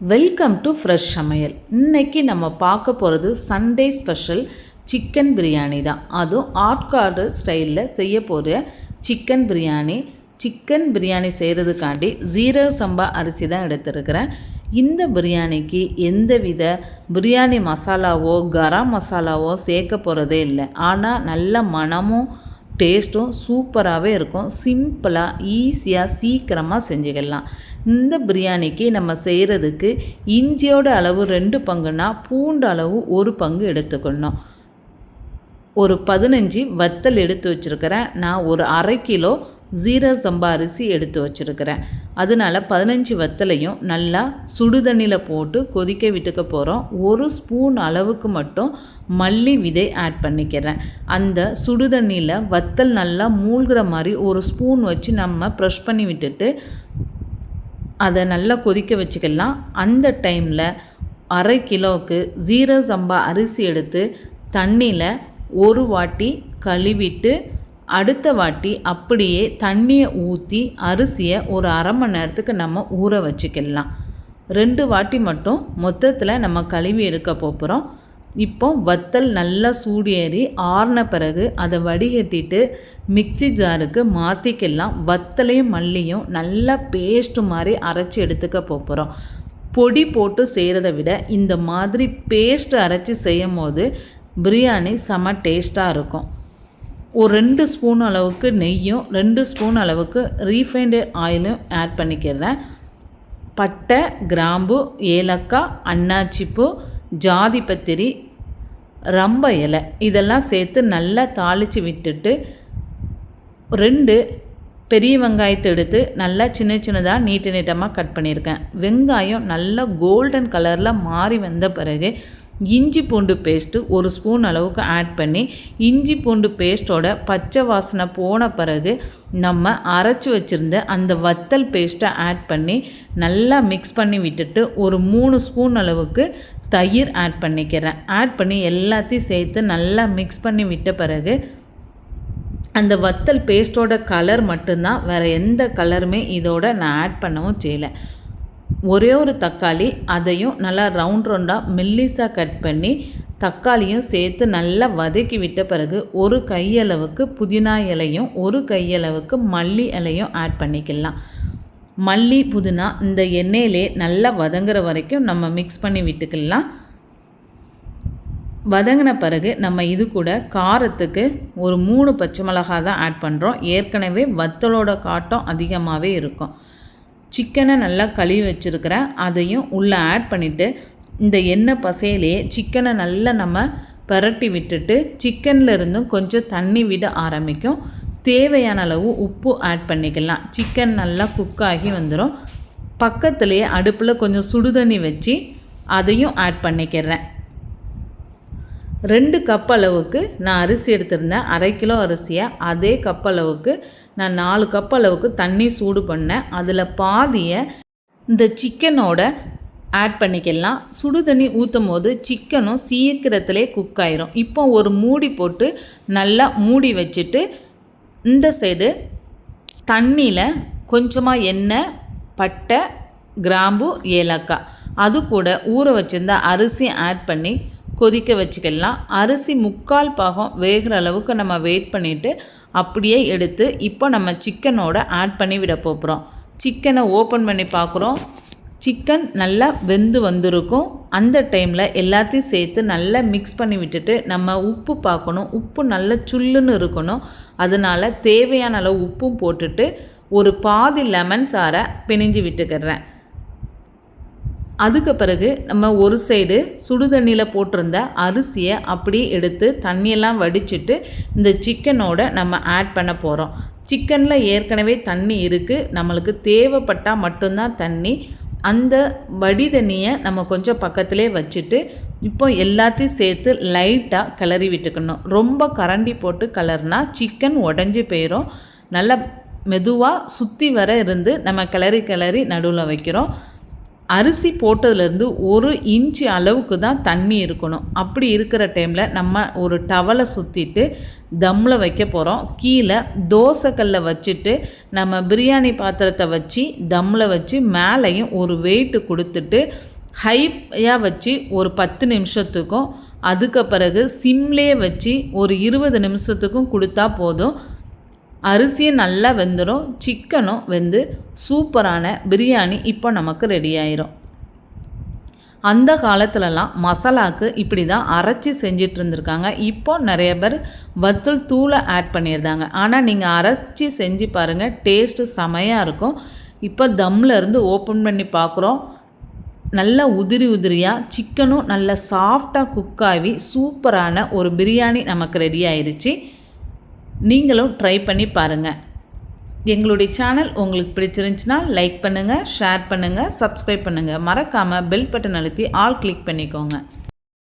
Welcome to fresh சமையல். இன்னைக்கு நம்ம பார்க்க போகிறது சண்டே ஸ்பெஷல் சிக்கன் பிரியாணி தான். அதுவும் ஆட்கார்டு ஸ்டைலில் செய்ய போகிற சிக்கன் பிரியாணி சிக்கன் பிரியாணி செய்கிறதுக்காண்டி ஜீரக சம்பா அரிசி தான் எடுத்திருக்கிறேன். இந்த பிரியாணிக்கு எந்தவித பிரியாணி மசாலாவோ கரம் மசாலாவோ சேர்க்க போகிறதே இல்லை. ஆனால் நல்ல மனமும் டேஸ்ட்டும் சூப்பராகவே இருக்கும். சிம்பிளாக ஈஸியாக சீக்கிரமாக செஞ்சுக்கலாம். இந்த பிரியாணிக்கு நம்ம செய்கிறதுக்கு இஞ்சியோட அளவு ரெண்டு பங்குனா பூண்டு அளவு ஒரு பங்கு எடுத்துக்கணும் ஒரு பதினஞ்சு வத்தல் எடுத்து வச்சுருக்கிறேன். நான் ஒரு அரை கிலோ ஜீரா சம்பா அரிசி எடுத்து வச்சுருக்கிறேன். அதனால் பதினஞ்சு வத்தலையும் நல்லா சுடுதண்ணியில் போட்டு கொதிக்க விட்டுக்க போகிறோம் ஒரு ஸ்பூன் அளவுக்கு மட்டும் மல்லி விதை ஆட் பண்ணிக்கிறேன். அந்த சுடுதண்ணியில் வத்தல் நல்லா மூழ்கிற மாதிரி ஒரு ஸ்பூன் வச்சு நம்ம ப்ரெஷ் பண்ணி விட்டுட்டு அதை நல்லா கொதிக்க வச்சுக்கலாம். அந்த டைமில் அரை கிலோவுக்கு ஜீரக சம்பா அரிசி எடுத்து தண்ணியில் ஒரு வாட்டி கழுவிட்டு அடுத்த வாட்டி அப்படியே தண்ணியை ஊற்றி அரிசியை ஒரு அரை மணி நேரத்துக்கு நம்ம ஊற வச்சுக்கலாம். ரெண்டு வாட்டி மட்டும் மொத்தத்தில் நம்ம கழுவி எடுக்க போகிறோம் இப்போ வத்தல் நல்லா சூடேறி ஆறின பிறகு அதை வடிகட்டிட்டு மிக்சி ஜாருக்கு மாற்றிக்கலாம் வத்தலையும் மல்லியும் நல்லா பேஸ்ட்டு மாதிரி அரைச்சி எடுத்துக்க போகிறோம் பொடி போட்டு செய்கிறத விட இந்த மாதிரி பேஸ்ட் அரைச்சி செய்யும் போது பிரியாணி செம டேஸ்ட்டாக இருக்கும். ஒரு ரெண்டு ஸ்பூன் அளவுக்கு நெய்யும் ரெண்டு ஸ்பூன் அளவுக்கு ரீஃபைண்டு ஆயிலும் ஆட் பண்ணிக்கிறேன். பட்டை கிராம்பு ஏலக்காய் அன்னாச்சிப்பூ ஜாதிபத்திரி ரம்ப இலை. இதெல்லாம் சேர்த்து நல்லா தாளித்து விட்டுட்டு ரெண்டு பெரிய வெங்காயத்தை எடுத்து நல்லா சின்ன சின்னதாக நீட்டு நீட்டமாக கட் பண்ணியிருக்கேன். வெங்காயம் நல்லா கோல்டன் கலரில் மாறி வந்த பிறகு இஞ்சி பூண்டு பேஸ்ட்டு ஒரு ஸ்பூன் அளவுக்கு ஆட் பண்ணி இஞ்சி பூண்டு பேஸ்ட்டோட பச்சை வாசனை போன பிறகு நம்ம அரைச்சி வச்சுருந்த அந்த வத்தல் பேஸ்ட்டை ஆட் பண்ணி நல்லா மிக்ஸ் பண்ணி விட்டுட்டு ஒரு மூணு ஸ்பூன் அளவுக்கு தயிர் ஆட் பண்ணிக்கிறேன். ஆட் பண்ணி எல்லாத்தையும் சேர்த்து நல்லா மிக்ஸ் பண்ணி விட்ட பிறகு அந்த வத்தல் பேஸ்ட்டோட கலர் மட்டும்தான் வேறு எந்த கலருமே இதோட நான் ஆட் பண்ணவும் செய்யலை. ஒரே ஒரு தக்காளி அதையும் நல்லா ரவுண்ட் ரவுண்டாக மெல்லிஸாக கட் பண்ணி தக்காளியும் சேர்த்து நல்லா வதக்கி விட்ட பிறகு ஒரு கையளவுக்கு புதினா இலையும் ஒரு கையளவுக்கு மல்லி இலையும் ஆட் பண்ணிக்கலாம். மல்லி புதினா இந்த எண்ணெயிலே நல்லா வதங்குற வரைக்கும் நம்ம மிக்ஸ் பண்ணி விட்டுக்கலாம். வதங்கின பிறகு நம்ம இது கூட காரத்துக்கு ஒரு மூணு பச்சை மிளகா தான் ஆட் பண்ணுறோம் ஏற்கனவே வத்தலோட காட்டம் அதிகமாகவே இருக்கும். சிக்கனை நல்லா கழுவி வச்சுருக்கிறேன். அதையும் உள்ளே ஆட் பண்ணிவிட்டு இந்த எண்ணெய் பசையிலே சிக்கனை நல்லா நம்ம பரட்டி விட்டுட்டு சிக்கனில் இருந்தும் கொஞ்சம் தண்ணி விட ஆரம்பிக்கும். தேவையான அளவு உப்பு ஆட் பண்ணிக்கலாம். சிக்கன் நல்லா குக் ஆகி வந்துடும் பக்கத்துலேயே அடுப்பில் கொஞ்சம் சுடுதண்ணி வச்சு அதையும் ஆட் பண்ணிக்கிறேன். ரெண்டு கப் அளவுக்கு நான் அரிசி எடுத்திருந்தேன். அரை கிலோ அரிசியை அதே கப் அளவுக்கு நான் நாலு கப் அளவுக்கு தண்ணி சூடு பண்ணேன். அதில் பாதியை இந்த சிக்கனோட ஆட் பண்ணிக்கலாம். சுடு தண்ணி ஊற்றும் போது சிக்கனும் சீக்கிரத்திலே குக் ஆயிரும். இப்போ ஒரு மூடி போட்டு நல்லா மூடி வச்சுட்டு இந்த சைடு தண்ணியில் கொஞ்சமாக எண்ணெய் பட்டை கிராம்பு ஏலக்காய். அது கூட ஊற வச்சுருந்த அரிசி ஆட் பண்ணி கொதிக்க வச்சுக்கலாம். அரிசி முக்கால் பாகம் வேகிற அளவுக்கு நம்ம வெயிட் பண்ணிவிட்டு அப்படியே எடுத்து இப்போ நம்ம சிக்கனோட ஆட் பண்ணி விட போகிறோம் சிக்கனை ஓப்பன் பண்ணி பார்க்குறோம். சிக்கன் நல்லா வெந்து வந்திருக்கும். அந்த டைமில் எல்லாத்தையும் சேர்த்து நல்லா மிக்ஸ் பண்ணி விட்டுட்டு நம்ம உப்பு பார்க்கணும். உப்பு நல்லா சுல்லுன்னு இருக்கணும். அதனால் தேவையான அளவு உப்பும் போட்டுட்டு ஒரு பாதி லெமன் சாரை பிணிஞ்சு விட்டுக்கிறேன். அதுக்கு பிறகு நம்ம ஒரு சைடு சுடு தண்ணியில் போட்டிருந்த அரிசியை அப்படியே எடுத்து தண்ணியெல்லாம் வடிச்சிட்டு இந்த சிக்கனோட நம்ம ஆட் பண்ண போகிறோம் சிக்கனில் ஏற்கனவே தண்ணி இருக்குது நம்மளுக்கு தேவைப்பட்டால் மட்டும்தான் தண்ணி. அந்த வடி தண்ணியை நம்ம கொஞ்சம் பக்கத்துலேயே வச்சுட்டு இப்போ எல்லாத்தையும் சேர்த்து லைட்டாக கிளறி விட்டுக்கணும். ரொம்ப கரண்டி போட்டு கலர்னா சிக்கன் உடஞ்சி போயிடும் நல்லா மெதுவாக சுற்றி வர இருந்து நம்ம கிளறி கிளறி நடுவில் வைக்கிறோம். அரிசி போட்டதுலேருந்து ஒரு இன்ச்சு அளவுக்கு தான் தண்ணி இருக்கணும். அப்படி இருக்கிற டைமில் நம்ம ஒரு டவலை சுற்றிட்டு தம்மில் வைக்க போகிறோம் கீழே தோசைக்கல்லை வச்சுட்டு நம்ம பிரியாணி பாத்திரத்தை வச்சு தம்மில் வச்சு மேலேயும் ஒரு வெயிட்டு கொடுத்துட்டு ஹையாக வச்சு ஒரு பத்து நிமிஷத்துக்கும் அதுக்கு பிறகு சிம்லே வச்சு ஒரு இருபது நிமிஷத்துக்கும் கொடுத்தா போதும். அரிசியும் நல்லா வெந்துடும் சிக்கனும் வெந்து சூப்பரான பிரியாணி இப்போ நமக்கு ரெடி ஆயிரும். அந்த காலத்துலலாம் மசாலாவுக்கு இப்படி தான் அரைச்சி செஞ்சிட்டு இருந்திருக்காங்க. இப்போ நிறைய பேர் வத்தல் தூளை ஆட் பண்ணியிருந்தாங்க ஆனால் நீங்கள் அரைச்சி செஞ்சு பாருங்கள் டேஸ்ட்டு செமையாக இருக்கும். இப்போ தம்மில் இருந்து ஓப்பன் பண்ணி பார்க்குறோம் நல்லா உதிரி உதிரியாக சிக்கனும் நல்லா சாஃப்டாக குக் ஆகி சூப்பரான ஒரு பிரியாணி நமக்கு ரெடி ஆயிடுச்சு நீங்களும் ட்ரை பண்ணி பாருங்கள் எங்களுடைய சேனல் உங்களுக்கு பிடிச்சிருந்துச்சுன்னா லைக் பண்ணுங்கள் ஷேர் பண்ணுங்கள் சப்ஸ்கிரைப் பண்ணுங்கள் மறக்காமல் பெல் பட்டன் அழுத்தி ஆல் கிளிக் பண்ணிக்கோங்க.